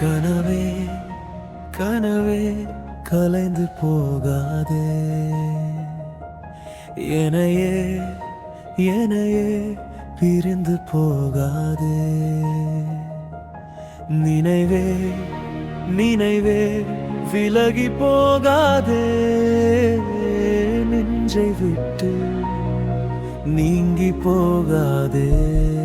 கனவே கனவே கலைந்து போகாதே. எனையே எனையே பிரிந்து போகாதே. நினைவே நினைவே விலகி போகாதே. நெஞ்சை விட்டு நீங்கி போகாதே.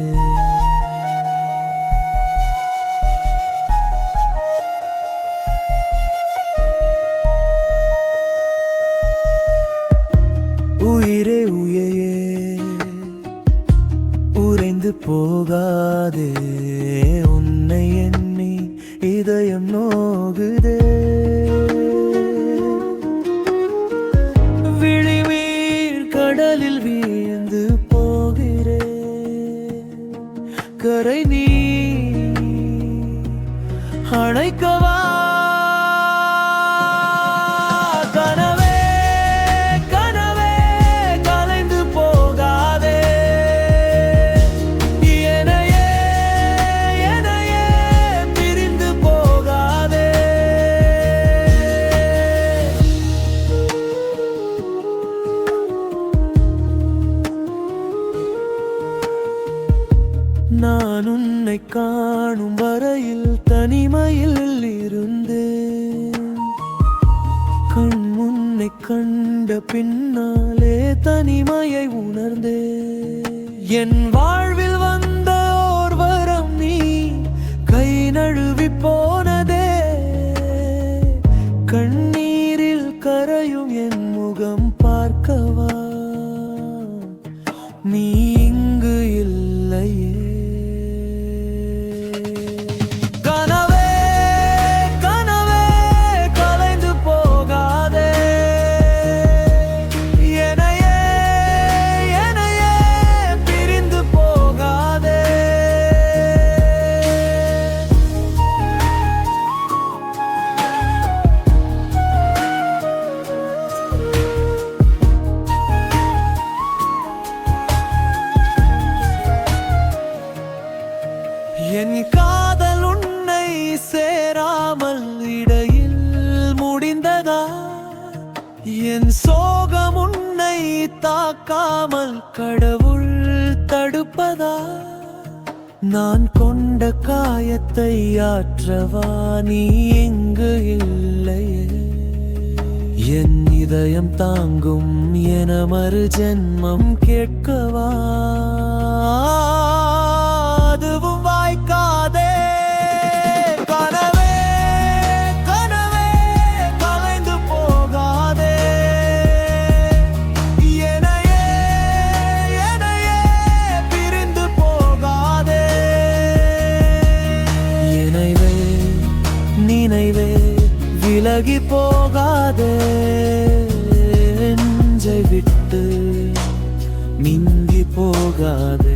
போகாதே. உன்னை எண்ணி இதயம் நோகுதே. விழிவீர் கடலில் வீழ்ந்து போகிறே. கரை நீ அணைக்கவா நான் உன்னை காணும் வரையில் தனிமையில் இருந்து கண் முன்னை கண்ட பின்னாலே தனிமையை உணர்ந்து என் வாழ்வில் வந்த ஓர் வரம் நீ கை நழுவி போனதே கண்ணீரில் கரையும் சேராமல் இடையில் முடிந்ததா? என் சோகம் உன்னை தாக்காமல் கடவுள் தடுப்பதா? நான் கொண்ட காயத்தை ஆற்றவா? நீ எங்கு இல்லையே. என் இதயம் தாங்கும் என மறு ஜென்மம் கேட்கவா? விலகி போகாதே நெஞ்சை விட்டு மிந்தி போகாதே.